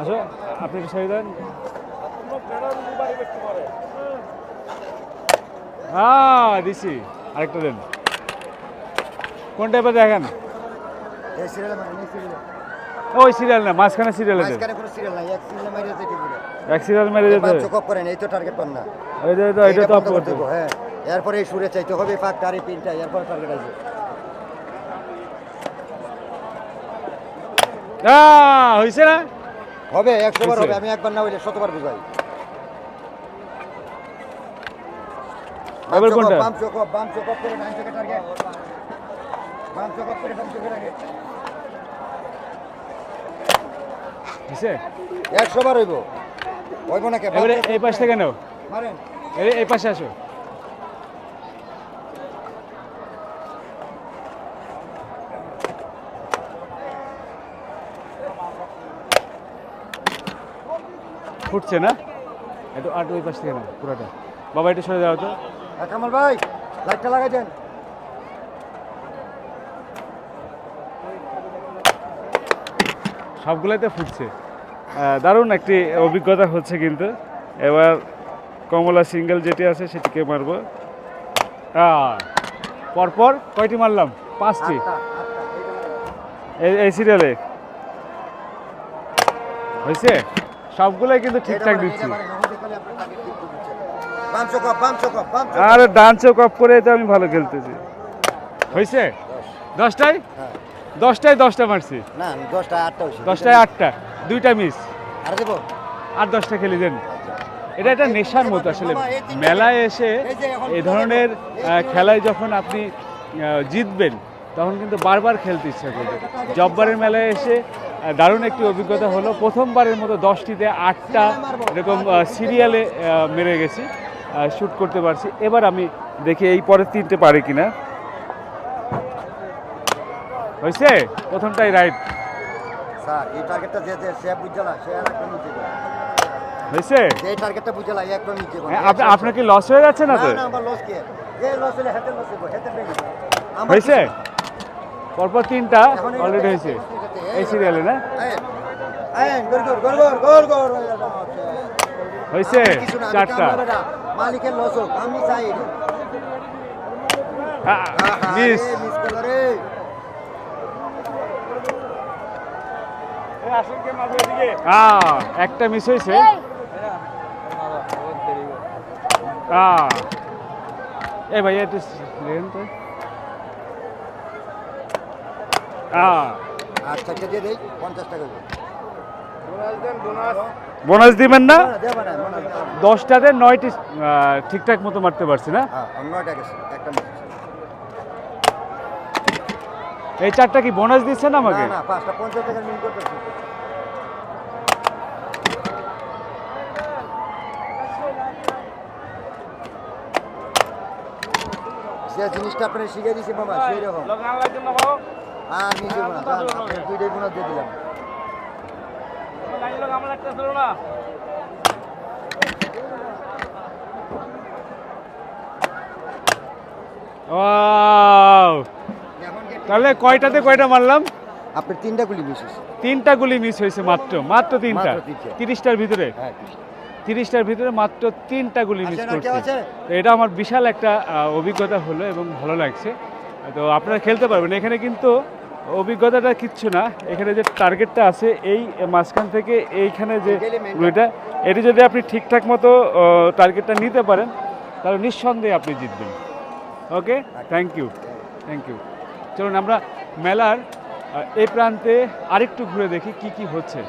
আসো আপনি একটু দেন। হ্যাঁ দিছি। আরেকটা দেন। কোন টাইপের দেখেন? ওই সিরিয়াল না মাঝখানে সিরিয়ালে নাই এক সিরিয়াল মেরে যেতে হবে। চোখ করেন এই তো টার্গেট পান না। এই যে তো এটা তো অফ করতে হবে, হ্যাঁ। এরপরে এই সুরে চাইতে হবে পিনটা এরপরে টার্গেট আছে। হয়েছে না? হবে একশো বার হবে আমি একবার না হইলে শতবার বুঝাই এবার কোনটা? বাম চোখ বাম চোখ করে ডান চোখে টার্গেট বাম চোখ করে ডান চোখে টার্গেট হয়েছে একশো বার হইব হইব না কে এই পাশ থেকে নাও মারেন এই পাশে আসো ফুটছে না? একটু আট ওই পাশ থেকে না পুরোটা। বাবা একটু সরে যাও তো। কামাল ভাই লাইটটা লাগাই দেন। সবগুলোতে ফুটছে। দারুণ একটি অভিজ্ঞতা হচ্ছে কিন্তু। এবার কমলা সিঙ্গেল যেটি আছে সেটিকে মারবো। পরপর কয়টি মারলাম? পাঁচটি। এই সিরিয়ালে হয়েছে? সবগুলোই কিন্তু ঠিকঠাক দিচ্ছি। বাম চোখ up। আরে ডান চোখ অফ করে তো আমি ভালো খেলতেছি। হয়েছে দশটায়? হ্যাঁ। দশটায় দশটা মারছি। না দশটা আটটা দশটায় আটটা। দুইটা মিস আর দেবো? আর দশটা খেলি দেন। এটা একটা নেশার মতো আসলে। মেলায় এসে এ ধরনের খেলায় যখন আপনি জিতবেন তখন কিন্তু বারবার খেলতে ইচ্ছা করবে। জব্বারের মেলায় এসে দারুণ একটি অভিজ্ঞতা হলো। প্রথমবারের মতো দশটিতে আটটা এরকম সিরিয়ালে মেরে গেছি শ্যুট করতে পারছি। এবার আমি দেখি এই পরের তিনটে পারি কিনা। হয়েছে? প্রথমটাই রাইট স্যার এই টার্গেটটা যে যে সে বুঝলা সে আর একটা নিচে হয়েছে? এই টার্গেটটা বুঝলা একটা নিচে হ্যাঁ, আপনি আপনার কি লস হয়ে যাচ্ছে না তো না আমার লস কি? যে লস হলে হাতে লস হবে হাতে ভেঙে যাবে। আমার হয়েছে? পরপর তিনটা অলরেডি হয়েছে। এই সিরিয়ালে না? হয়েছে? চারটা। একটা মিস হয়েছে। এ ভাই একটু দেই পঞ্চাশ টাকা বোনাস দিবেন না? দশটাতে নয়টি ঠিকঠাক মতো মারতে পারছি না? হ্যাঁ, এই চারটা কি বোনাস দিচ্ছেন আমাকে? যে জিনিসটা আপনার শিখে দিয়েছে বাবা সেই রকম। দুইটাই দিয়ে দিলাম। Wow! তাহলে কয়টাতে কয়টা মারলাম? আপনার তিনটা গুলি মিস হয়েছে। তিনটা গুলি মিস হয়েছে মাত্র মাত্র তিনটা? তিরিশটার ভিতরে? হ্যাঁ তিরিশটার ভিতরে মাত্র তিনটা গুলি মিস করছে। তো এটা আমার বিশাল একটা অভিজ্ঞতা হলো এবং ভালো লাগছে। তো আপনারা খেলতে পারবেন। এখানে কিন্তু অভিজ্ঞতাটা কিচ্ছু না। এখানে যে টার্গেটটা আছে, এই মাঝখান থেকে এইখানে যে গুলিটা এটি যদি আপনি ঠিকঠাক মতো টার্গেটটা নিতে পারেন, তাহলে নিঃসন্দেহে আপনি জিতবেন। Okay? Thank you thank you চলুন আমরা মেলার এই প্রান্তে আরেকটু ঘুরে দেখি কি কি হচ্ছে।